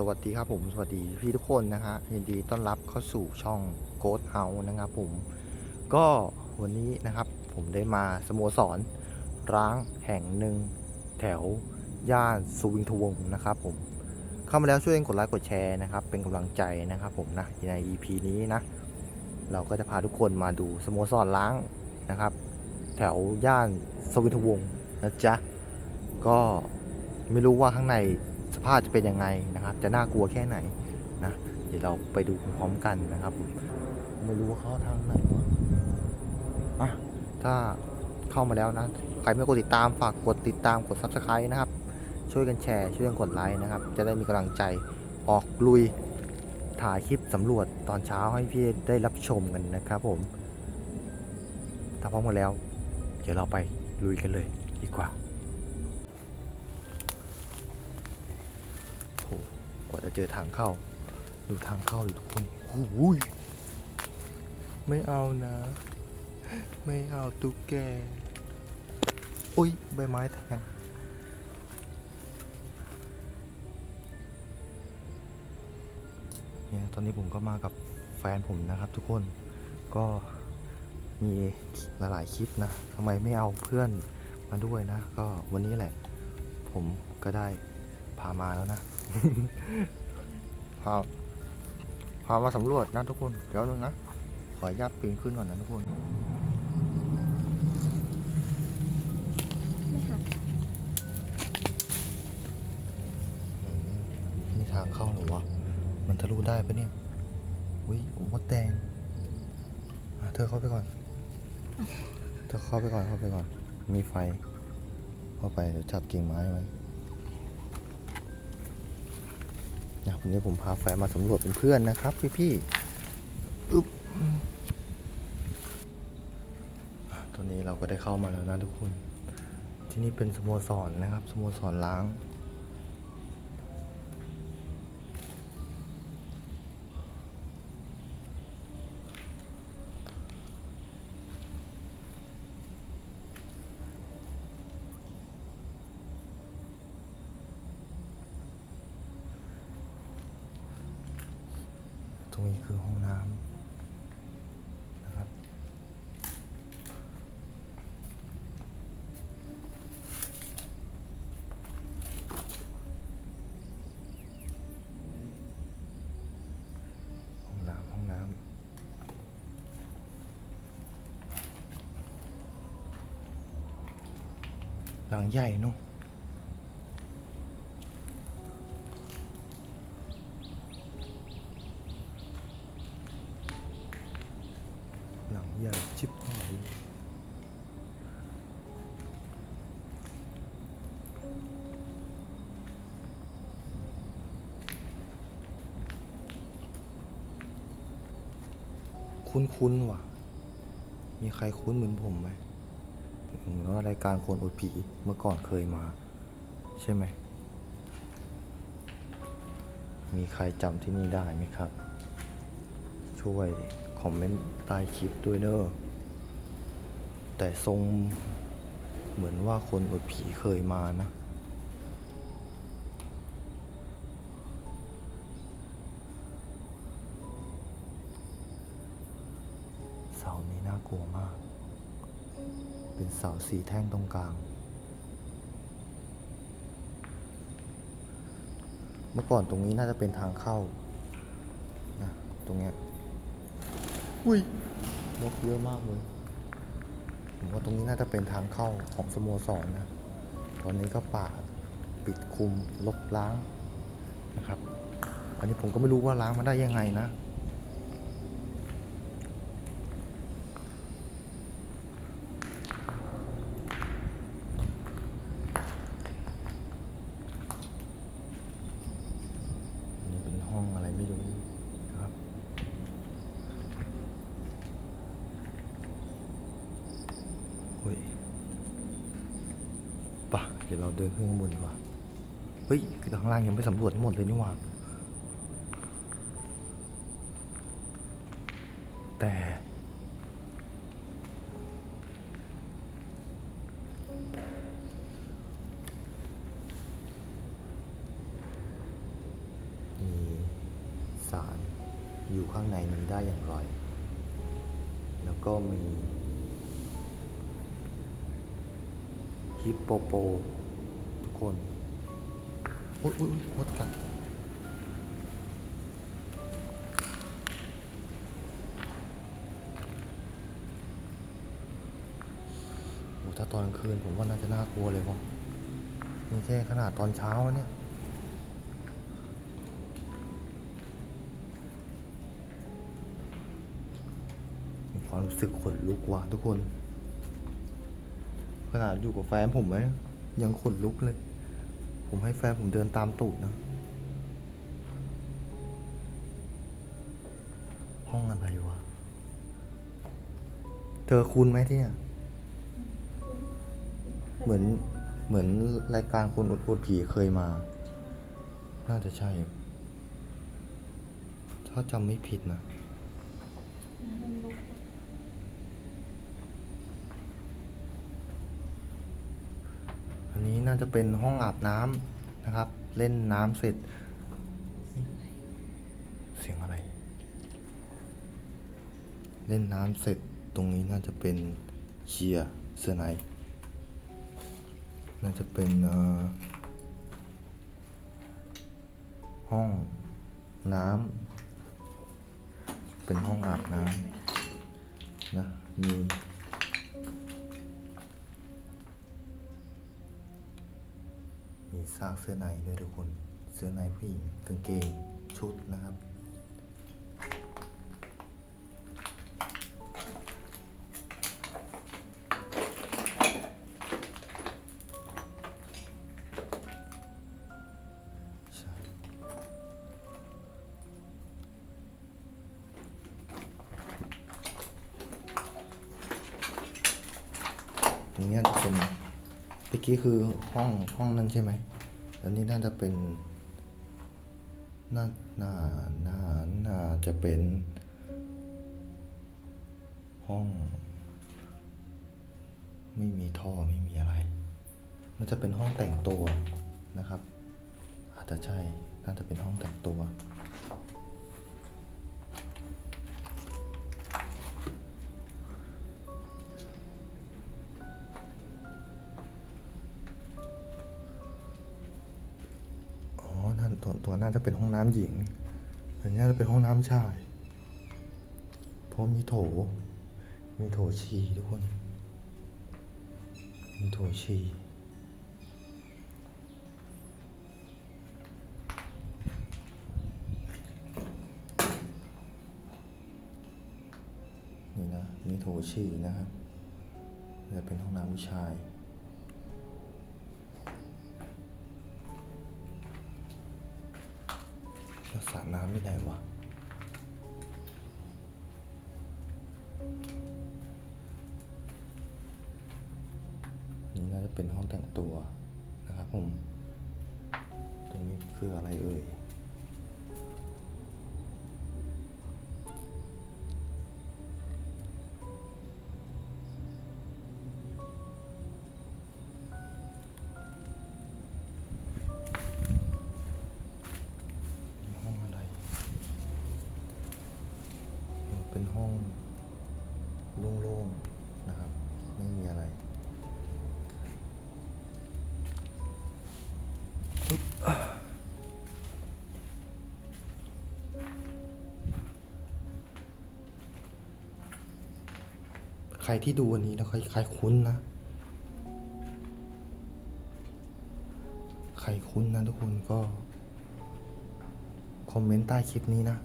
สวัสดีครับผมสวัสดีพี่ทุกคนนะฮะยินดีต้อนรับเข้าสู่ช่องโกดเฮานะครับผมก็วันนี้นะครับผมได้มาสโมสร ร้างแห่งหนึ่งแถวย่านสุวินทวงนะครับผมเข้ามาแล้วช่วยกดไลค์กดแชร์นะครับ เป็นกำลังใจนะครับผมนะใน EP นี้นะ เราก็จะพาทุกคนมาดูสโมสรล้างนะครับ แถวย่านสวินทวงนะจ๊ะก็ไม่รู้ว่าข้างใน สภาพจะเป็นยังไงนะครับ จะน่ากลัวแค่ไหนนะเดี๋ยวเราไปดูพร้อมกันนะครับผมไม่รู้ว่าเขาทางไหนวะอะถ้าเข้ามาแล้วนะใครไม่กดติดตามฝากกดติดตามกด subscribe นะครับ ช่วยกันแชร์ช่วยกันกดไลค์นะครับ จะได้มีกำลังใจออกลุยถ่ายคลิปสำรวจตอนเช้าให้พี่ได้รับชมกันนะครับผม ถ้าพร้อมกันแล้ว เดี๋ยวเราไปลุยกันเลยดีกว่า โอ้โห กว่าจะเจอทางเข้า ดูทางเข้าเลยทุกคนโอ้ยไม่เอานะ ไม่เอาตุ๊กแกอุ้ยใบไม้แทงเนี่ยตอนนี้ผมก็มากับแฟนผมนะครับทุกคนก็มีหลายๆคลิปนะทำไมไม่เอาเพื่อนมาด้วยนะ ก็วันนี้แหละ ผมก็ได้พามาแล้วนะ พาพามาสำรวจนะทุกคน เดี๋ยวนึงนะ ขออนุญาตปีนขึ้นก่อนนะทุกคนไม่ค่ะอืมนี่ทางเข้าเหรอวะ มันทะลุได้ปะเนี่ยอุ้ยมดแดงอะเธอเข้าไปก่อน เธอเข้าไปก่อน เข้าไปก่อน มีไฟ เข้าไปเดี๋ยวจับกิ่งไม้ไว้ นะวันนี้ผมพาแฟนมาสำรวจเป็นเพื่อนนะครับ พี่พี่ๆอึ๊บตอนนี้เราก็ได้เข้ามาแล้วนะทุกคน ที่นี่เป็นสโมสรนะครับสโมสรล้าง ตรงนี้คือห้องน้ำนะครับ ห้องน้ำห้องน้ำ หลังใหญ่เนอะหลังใหญ่ชิบหายคุ้นๆว่ะ มีใครคุ้นเหมือนผมไหม ผมว่ารายการคนอดผีเมื่อก่อนเคยมา ใช่ไหม มีใครจำที่นี่ได้ไหมครับ ช่วยคอมเมนต์ใต้คลิปด้วยเนอะแต่ทรงเหมือนว่าคนอดผีเคยมานะเสานี้น่ากลัวมาก เป็นเสาสีแท่งตรงกลาง เมื่อก่อนตรงนี้น่าจะเป็นทางเข้านะตรงเนี้ยอุ้ยนกเยอะมากเลยผมว่าตรงนี้น่าจะเป็นทางเข้าของสโมสรนะตอนนี้ก็ป่าปิดคุมลบล้างนะครับ อันนี้ผมก็ไม่รู้ว่าล้างมาได้ยังไงนะ เดี๋ยวเราเดินขึ้นข้างบนดีกว่า เฮ้ยข้างล่างยังไม่สำรวจทั้งหมดเลยนี่หว่า แต่ มีสารอยู่ข้างในนี้ได้อย่างไร แล้วก็มี ฮิปโปโป ทุกคนอุ้ยอุ้ยอุ๊ยมดกัดโอ้ถ้าตอนกลางคืนผมว่าน่าจะน่ากลัวเลยว่ะนี่แค่ขนาดตอนเช้าเนี่ยมีความรู้สึกขนลุกว่ะทุกคน ขนาดอยู่กับแฟนผมไหมยังขนลุกเลย ผมให้แฟนผมเดินตามตูดนะห้องอะไรวะ เธอคุณไหมที่เนี่ยเหมือนเหมือนรายการคนอดอดผีเคยมา น่าจะใช่ ถ้าจำไม่ผิดนะ อันนี้น่าจะเป็นห้องอาบน้ำนะครับ เล่นน้ำเสร็จ เสียงอะไร เล่นน้ำเสร็จตรงนี้น่าจะเป็นเชียร์เสื้อในน่าจะเป็นห้องน้ำเป็นห้องอาบน้ำนะมี ซากเสื้อในด้วยทุกคน เสื้อในผู้หญิงกางเกงชุดนะครับตรงนี้จะเป็นเมื่อกี้คือห้องห้องนั้นใช่ไหม แล้วนี่น่าจะเป็นน่าน่าน่าน่าจะเป็น ห้อง ไม่มีท่อไม่มีอะไร มันจะเป็นห้องแต่งตัวนะครับ อาจจะใช่น่าจะเป็นห้องแต่งตัว ตัวน่าจะเป็นห้องน้ำหญิงอันนี้จะเป็นห้องน้ำชายเพราะมีโถ มีโถฉี่ทุกคน มีโถฉี่นี่นะ มีโถฉี่นะครับจะเป็นห้องน้ำผู้ชาย สระน้ำไม่ไหนวะนี่น่าจะเป็นห้องแต่งตัวนะครับผม ตรงนี้คืออะไรเอ่ย ห้องโล่งๆนะครับ ไม่มีอะไรใครที่ดูอันนี้แล้วใครใครคุ้นนะ ใครคุ้นนะทุกคนก็ คอมเมนต์ใต้คลิปนี้นะ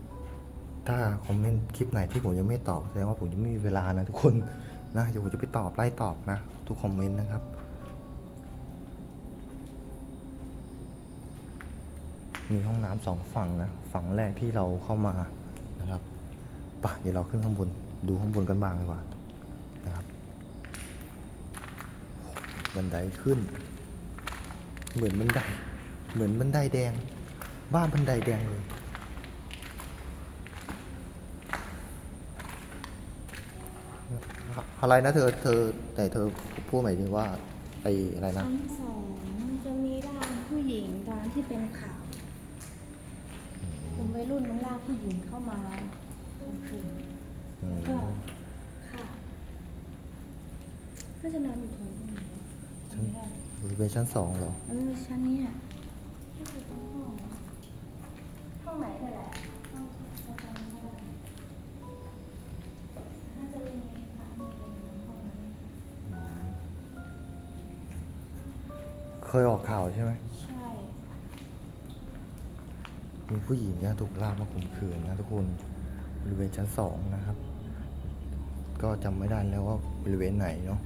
ถ้าคอมเมนต์คลิปไหนที่ผมยังไม่ตอบแสดงว่าผมยังไม่มีเวลานะทุกคนนะเดี๋ยวผมจะไปตอบไล่ตอบนะ ทุกคอมเมนต์นะครับ มีห้องน้ำสองฝั่งนะ ฝั่งแรกที่เราเข้ามานะครับปะเดี๋ยวเราขึ้นข้างบน ดูข้างบนกันบ้างดีกว่านะครับ บันไดขึ้น เหมือนบันได เหมือนบันไดแดงบ้านบันไดแดงเลย อะไรนะเธอเธอแต่เธอพูดหมายถึงว่าไออะไรนะ ชั้นสองจะมีร่างผู้หญิงตามที่เป็นข่าวกลุ่มวัยรุ่นมันลากผู้หญิงเข้ามามขืนอืมก็ค่ะ ก็จะนอนอยู่ตรงนี้จำไม่ได้บริเวณชั้นสองเหรอ เออชั้นเนี้อ่าวใช่ไหมใช่มีผู้หญิงเนี่ยถูกลากมาข่มขืนนะทุกคนบริเวณชั้นสองนะครับ ก็จำไม่ได้แล้วว่าบริเวณไหนเนาะ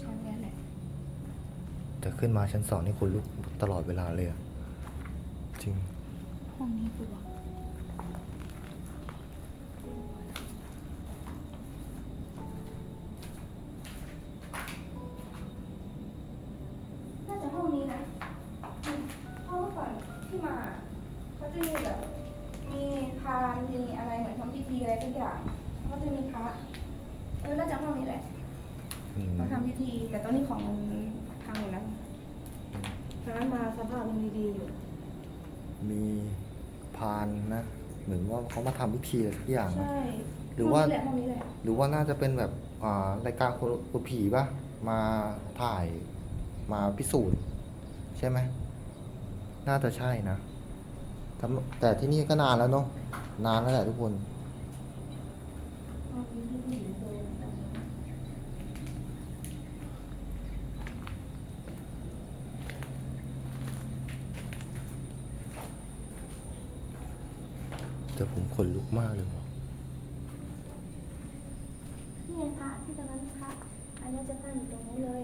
ชั้นเนี้ยแหละแต่ขึ้นมาชั้นสองนี่คนลุกตลอดเวลาเลยอะจริง ห้องนี้ปะวะน่าจะห้องนี้นะอืมเพราะว่าก่อนที่มาเขาจะมีแบบ มีพาน มีอะไรเหมือนทำพิธีอะไรทุกอย่างเขาจะมีพระเออน่าจะห้องนี้แหละอืมเขาทำพิธี แต่ตอนนี้ของมันพังอยู่นะตอนนั้นมาสภาพยังดีๆอยู่ มีพานนะ เหมือนว่าเขามาทำพิธีอะไรสักอย่างนะใช่หรือว่า ห้งนี้แหละห้องนี้แหละ หรือว่าน่าจะเป็นแบบอ่ารายการคนคนผีปะมาถ่ายมาพิสูจน์ ใช่ไหม น่าจะใช่นะแต่แต่ที่นี่ก็นานแล้วเนาะ นานแล้วแหละทุกคนห้องนี้ที่ผู้หญิงเคยแต่ผมขนลุกมากเลยว่ะนี่ไงพระที่ตอนนั้นพระอันนี้จะตั้งอยู่ตรงนู้นเลย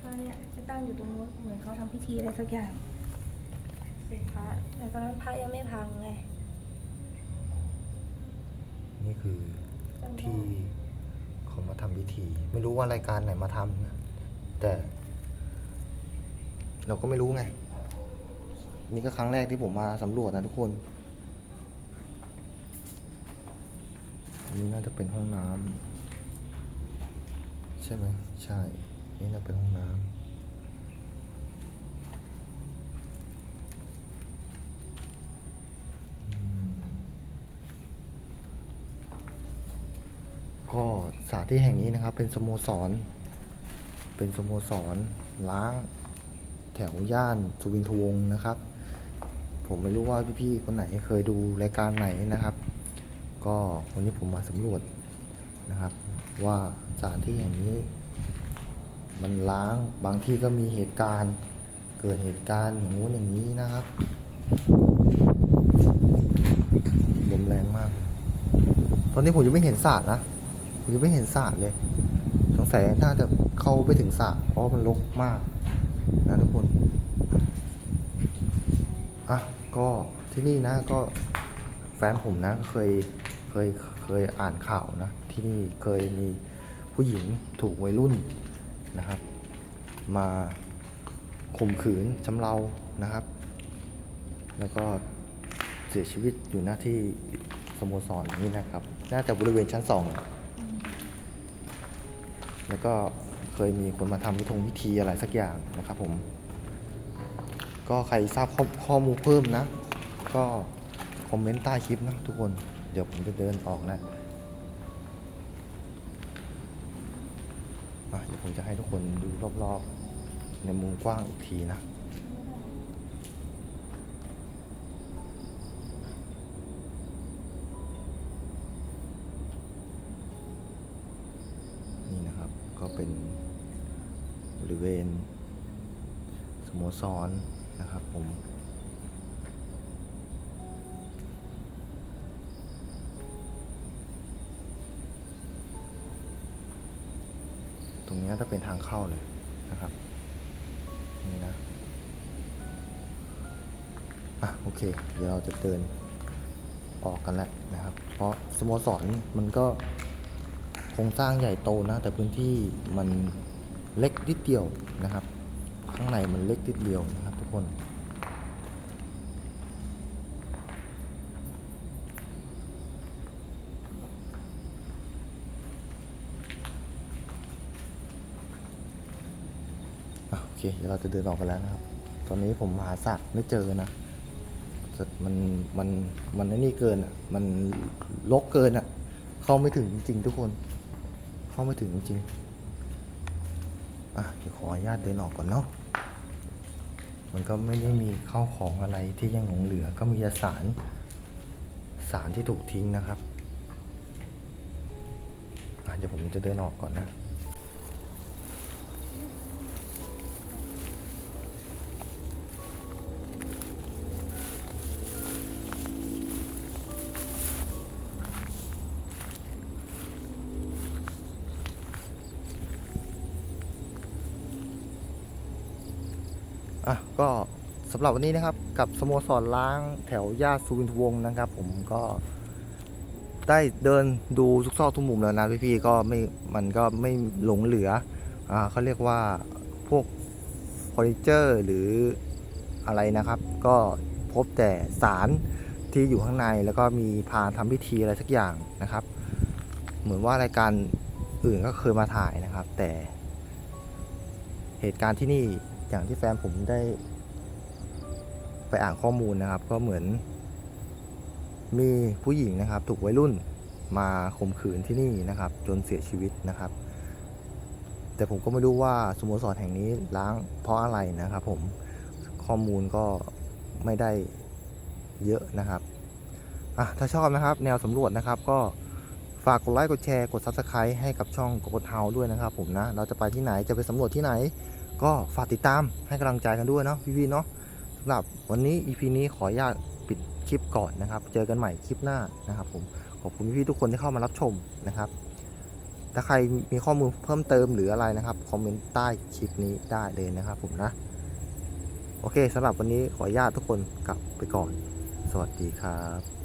พระเนี่ยจะตั้งอยู่ตรงนู้นเหมือนเขาทำพิธีอะไรสักอย่างเป็นพระแต่ตอนนั้นพระยังไม่พังไง คือจำได้ที่เขามาทำพิธี ไม่รู้ว่ารายการไหนมาทำนะแต่ เราก็ไม่รู้ไง นี่ก็ครั้งแรกที่ผมมาสำรวจนะทุกคนอันนี้น่าจะเป็นห้องน้ำใช่ไหมใช่ นี่น่าเป็นห้องน้ำอืม ก็สถานที่แห่งนี้นะครับ เป็นสโมสร เป็นสโมสรล้างแถวย่านสุวินทวงศ์นะครับ ผมไม่รู้ว่าพี่ๆคนไหนเคยดูรายการไหนนะครับ ก็วันนี้ผมมาสำรวจนะครับ ว่าสถานที่แห่งนี้ มันล้างบางที่ก็มีเหตุการณ์เกิดเหตุการณ์อย่างงู้นอย่างนี้นะครับลมแรงมาก ตอนนี้ผมยังไม่เห็นสระนะ ยังไม่เห็นสระเลย สงสัยน่าจะเข้าไปถึงสระเพราะมันรกมากนะทุกคน อะ ก็ที่นี่นะก็แฟนผมนะเคยเคยเคยอ่านข่าวนะ ที่นี่เคยมีผู้หญิงถูกวัยรุ่นนะครับ มาข่มขืนจำเรานะครับ แล้วก็เสียชีวิตอยู่หน้าที่สโมสรนี้นะครับ น่าจะบริเวณชั้นสอง แล้วก็เคยมีคนมาทำพิธงพิธีอะไรสักอย่างนะครับผม ก็ใครทราบข้อข้อมูลเพิ่มนะ ก็คอมเมนต์ใต้คลิปนะทุกคน เดี๋ยวผมจะเดินออกนะเดี๋ยวผมจะให้ทุกคนดูรอบๆ ในมุมกว้างอีกทีนะ นี่นะครับ ก็เป็นบริเวณ สโมสรนะครับผมตรงนี้จะเป็นทางเข้าเลยนะครับ นี่นะ อะ โอเค เดี๋ยวเราจะเดินออกกันแล้วนะครับ เพราะสโมสรมันก็โครงสร้างใหญ่โตนะ แต่พื้นที่มันเล็กนิดเดียวนะครับ ข้างในมันเล็กนิดเดียวนะครับทุกคนอโอเค เดี๋ยวเราจะเดินออกกันแล้วนะครับ ตอนนี้ผมหาสัตว์ไม่เจอนะแต่มันมันมันนี่เกินอะ มันลกเกินอะ เข้าไม่ถึงจริงๆทุกคน เข้าไม่ถึงจริงอะเดี๋ยวขออนุญาตเดินออกก่อนเนาะ มันก็ไม่ได้มีข้าวของอะไรที่ยังหลงเหลือ ก็มีสารสารที่ถูกทิ้งนะครับอะเดี๋ยวผมจะเดินออกก่อนนะ ก็สำหรับวันนี้นะครับ กับสโมสรล้างแถวย่าสุวินทวงศ์นะครับ ผมก็ได้เดินดูทุกซอกทุกมุมแล้วนะพี่ๆก็ไม่มันก็ไม่หลงเหลืออ่าเขาเรียกว่าพวกเฟอร์นิเจอร์หรืออะไรนะครับ ก็พบแต่สารที่อยู่ข้างในแล้วก็มีพานทำพิธีอะไรสักอย่างนะครับ เหมือนว่ารายการอื่นก็เคยมาถ่ายนะครับ แต่เหตุการณ์ที่นี่ อย่างที่แฟนผมได้ ไปอ่านข้อมูลนะครับ ก็เหมือน มีผู้หญิงนะครับ ถูกวัยรุ่นมาข่มขืนที่นี่นะครับ จนเสียชีวิตนะครับ แต่ผมก็ไม่รู้ว่าสโมสรแห่งนี้ล้างเพราะอะไรนะครับ ผมข้อมูลก็ไม่ได้เยอะนะครับอะถ้าชอบนะครับ แนวสำรวจนะครับ ก็ฝากกดไลค์กดแชร์กด Subscribe ให้กับช่องกดเฮาด้วยนะครับ ผมนะ เราจะไปที่ไหนจะไปสำรวจที่ไหน ก็ฝากติดตามให้กำลังใจกันด้วยเนาะพี่ๆเนาะสำหรับวันนี้ EP นี้ขออนุญาตปิดคลิปก่อนนะครับ เจอกันใหม่คลิปหน้านะครับผมขอบคุณพี่ๆทุกคนที่เข้ามารับชมนะครับ ถ้าใครมีข้อมูลเพิ่มเติมหรืออะไรนะครับคอมเมนต์ใต้คลิปนี้ได้เลยนะครับผมนะโอเคสำหรับวันนี้ขออนุญาตทุกคนกลับไปก่อน สวัสดีครับ